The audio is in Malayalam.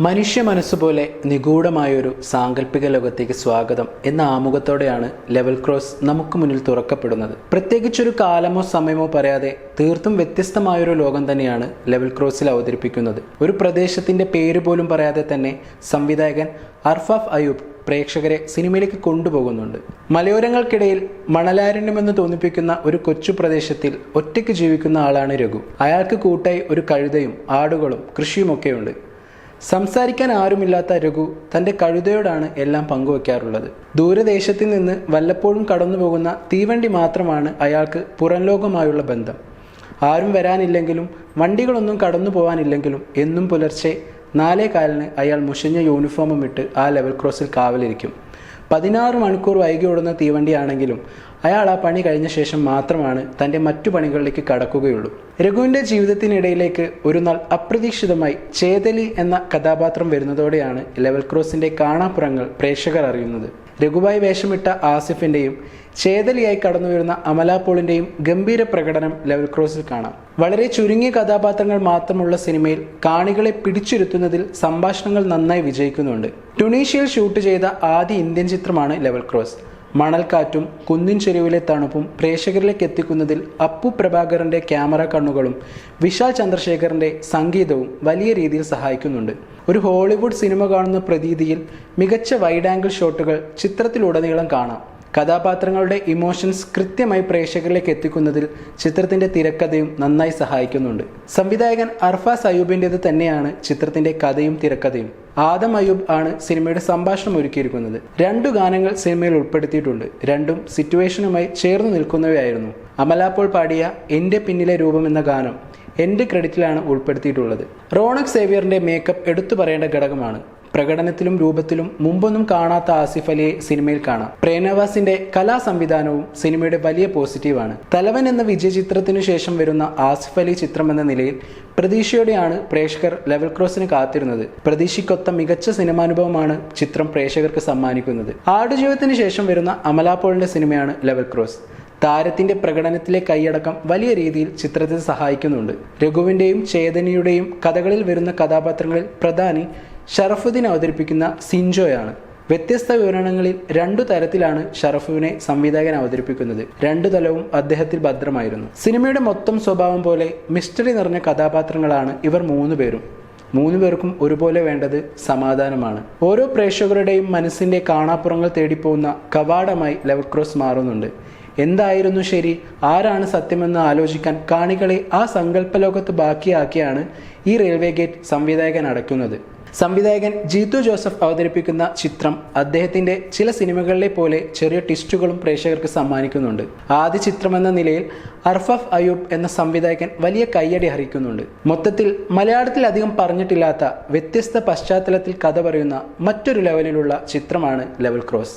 മനുഷ്യ മനസ്സ് മനസ്സുപോലെ നിഗൂഢമായൊരു സാങ്കല്പിക ലോകത്തേക്ക് സ്വാഗതം എന്ന ആമുഖത്തോടെയാണ് ലെവൽ ക്രോസ് നമുക്ക് മുന്നിൽ തുറക്കപ്പെടുന്നത്. പ്രത്യേകിച്ചൊരു കാലമോ സമയമോ പറയാതെ തീർത്തും വ്യത്യസ്തമായൊരു ലോകം തന്നെയാണ് ലെവൽ ക്രോസിൽ അവതരിപ്പിക്കുന്നത്. ഒരു പ്രദേശത്തിന്റെ പേര് പോലും പറയാതെ തന്നെ സംവിധായകൻ അർഫാഫ് അയൂബ് പ്രേക്ഷകരെ സിനിമയിലേക്ക് കൊണ്ടുപോകുന്നുണ്ട്. മലയോരങ്ങൾക്കിടയിൽ മണലാരണ്യമെന്ന് തോന്നിപ്പിക്കുന്ന ഒരു കൊച്ചു പ്രദേശത്തിൽ ഒറ്റയ്ക്ക് ജീവിക്കുന്ന ആളാണ് രഘു. അയാൾക്ക് കൂട്ടായി ഒരു കഴുതയും ആടുകളും കൃഷിയുമൊക്കെയുണ്ട്. സംസാരിക്കാൻ ആരുമില്ലാത്ത രഘു തന്റെ കഴുതയോടാണ് എല്ലാം പങ്കുവെക്കാറുള്ളത്. ദൂരദേശത്തിൽ നിന്ന് വല്ലപ്പോഴും കടന്നു പോകുന്ന തീവണ്ടി മാത്രമാണ് അയാൾക്ക് പുറംലോകമായുള്ള ബന്ധം. ആരും വരാനില്ലെങ്കിലും വണ്ടികളൊന്നും കടന്നു പോകാനില്ലെങ്കിലും എന്നും പുലർച്ചെ നാലേ കാലിന് അയാൾ മുഷിഞ്ഞ യൂണിഫോമും ഇട്ട് ആ ലെവൽ ക്രോസിൽ കാവലിരിക്കും. പതിനാറ് മണിക്കൂർ വൈകി ഓടുന്ന തീവണ്ടിയാണെങ്കിലും അയാൾ ആ പണി കഴിഞ്ഞ ശേഷം മാത്രമാണ് തന്റെ മറ്റു പണികളിലേക്ക് കടക്കുകയുള്ളൂ. രഘുവിന്റെ ജീവിതത്തിനിടയിലേക്ക് ഒരു നാൾ അപ്രതീക്ഷിതമായി ചേതലി എന്ന കഥാപാത്രം വരുന്നതോടെയാണ് ലെവൽ ക്രോസിന്റെ കാണാപ്പുറങ്ങൾ പ്രേക്ഷകർ അറിയുന്നത്. രഘുബായി വേഷമിട്ട ആസിഫിന്റെയും ചേതലിയായി കടന്നു വരുന്ന അമലാപോളിന്റെയും ഗംഭീര പ്രകടനം ലെവൽ ക്രോസിൽ കാണാം. വളരെ ചുരുങ്ങിയ കഥാപാത്രങ്ങൾ മാത്രമുള്ള സിനിമയിൽ കാണികളെ പിടിച്ചിരുത്തുന്നതിൽ സംഭാഷണങ്ങൾ നന്നായി വിജയിക്കുന്നുണ്ട്. ടുണീഷ്യയിൽ ഷൂട്ട് ചെയ്ത ആദ്യ ഇന്ത്യൻ ചിത്രമാണ് ലെവൽ ക്രോസ്. മണൽക്കാറ്റും കുന്നിൻ ചെരുവിലെ തണുപ്പും പ്രേക്ഷകരിലേക്ക് എത്തിക്കുന്നതിൽ അപ്പു പ്രഭാകരന്റെ ക്യാമറ കണ്ണുകളും വിശാൽ ചന്ദ്രശേഖറിന്റെ സംഗീതവും വലിയ രീതിയിൽ സഹായിക്കുന്നുണ്ട്. ഒരു ഹോളിവുഡ് സിനിമ കാണുന്ന പ്രതീതിയിൽ മികച്ച വൈഡ് ആംഗിൾ ഷോട്ടുകൾ ചിത്രത്തിലുടനീളം കാണാം. കഥാപാത്രങ്ങളുടെ ഇമോഷൻസ് കൃത്യമായി പ്രേക്ഷകരിലേക്ക് എത്തിക്കുന്നതിൽ ചിത്രത്തിന്റെ തിരക്കഥയും നന്നായി സഹായിക്കുന്നുണ്ട്. സംവിധായകൻ അർഫാസ് അയൂബിന്റെത് തന്നെയാണ് ചിത്രത്തിന്റെ കഥയും തിരക്കഥയും. ആദം അയൂബ് ആണ് സിനിമയുടെ സംഭാഷണം ഒരുക്കിയിരിക്കുന്നത്. രണ്ടു ഗാനങ്ങൾ സിനിമയിൽ ഉൾപ്പെടുത്തിയിട്ടുണ്ട്. രണ്ടും സിറ്റുവേഷനുമായി ചേർന്ന് നിൽക്കുന്നവയായിരുന്നു. അമലാപ്പോൾ പാടിയ എന്റെ പിന്നിലെ രൂപം എന്ന ഗാനം എന്റെ ക്രെഡിറ്റിലാണ് ഉൾപ്പെടുത്തിയിട്ടുള്ളത്. റോണക് സേവിയറിന്റെ മേക്കപ്പ് എടുത്തു പറയേണ്ട ഘടകമാണ്. പ്രകടനത്തിലും രൂപത്തിലും മുമ്പൊന്നും കാണാത്ത ആസിഫ് അലിയെ സിനിമയിൽ കാണാം. പ്രേനവാസിന്റെ കലാ സംവിധാനവും സിനിമയുടെ വലിയ പോസിറ്റീവാണ്. തലവൻ എന്ന വിജയ ചിത്രത്തിനു ശേഷം വരുന്ന ആസിഫ് അലി ചിത്രം എന്ന നിലയിൽ പ്രതീക്ഷയോടെയാണ് പ്രേക്ഷകർ ലെവൽ ക്രോസിന് കാത്തിരുന്നത്. പ്രതീക്ഷയ്ക്കൊത്ത മികച്ച സിനിമാനുഭവമാണ് ചിത്രം പ്രേക്ഷകർക്ക് സമ്മാനിക്കുന്നത്. ആടുജീവിതത്തിന് ശേഷം വരുന്ന അമലാപോളിന്റെ സിനിമയാണ് ലെവൽ ക്രോസ്. താരത്തിന്റെ പ്രകടനത്തിലെ കൈയടക്കം വലിയ രീതിയിൽ ചിത്രത്തെ സഹായിക്കുന്നുണ്ട്. രഘുവിന്റെയും ചേതനയുടെയും കഥകളിൽ വരുന്ന കഥാപാത്രങ്ങളിൽ പ്രധാനി ഷറഫുദ്ദീൻ അവതരിപ്പിക്കുന്ന സിൻജോയാണ്. വ്യത്യസ്ത വിവരണങ്ങളിൽ രണ്ടു തരത്തിലാണ് ഷറഫുവിനെ സംവിധായകൻ അവതരിപ്പിക്കുന്നത്. രണ്ടു തലവും അദ്ദേഹത്തിൽ ഭദ്രമായിരുന്നു. സിനിമയുടെ മൊത്തം സ്വഭാവം പോലെ മിസ്റ്ററി നിറഞ്ഞ കഥാപാത്രങ്ങളാണ് ഇവർ മൂന്നു പേരും. മൂന്നു പേർക്കും ഒരുപോലെ വേണ്ടത് സമാധാനമാണ്. ഓരോ പ്രേക്ഷകരുടെയും മനസ്സിന്റെ കാണാപ്പുറങ്ങൾ തേടിപ്പോകുന്ന കവാടമായി ലെവക്രോസ് മാറുന്നുണ്ട്. എന്തായിരുന്നു ശരി? ആരാണ് സത്യമെന്ന് ആലോചിക്കാൻ കാണികളെ ആ സങ്കല്പലോകത്ത് ബാക്കിയാക്കിയാണ് ഈ റെയിൽവേ ഗേറ്റ് സംവിധായകൻ അടയ്ക്കുന്നത്. സംവിധായകൻ ജീത്തു ജോസഫ് അവതരിപ്പിക്കുന്ന ചിത്രം അദ്ദേഹത്തിന്റെ ചില സിനിമകളിലെ പോലെ ചെറിയ ട്വിസ്റ്റുകളും പ്രേക്ഷകർക്ക് സമ്മാനിക്കുന്നുണ്ട്. ആദ്യ ചിത്രമെന്ന നിലയിൽ അർഫഫ് അയൂബ് എന്ന സംവിധായകൻ വലിയ കയ്യടി അർഹിക്കുന്നുണ്ട്. മൊത്തത്തിൽ മലയാളത്തിൽ അധികം പറഞ്ഞിട്ടില്ലാത്ത വ്യത്യസ്ത പശ്ചാത്തലത്തിൽ കഥ പറയുന്ന മറ്റൊരു ലെവലിലുള്ള ചിത്രമാണ് ലെവൽ ക്രോസ്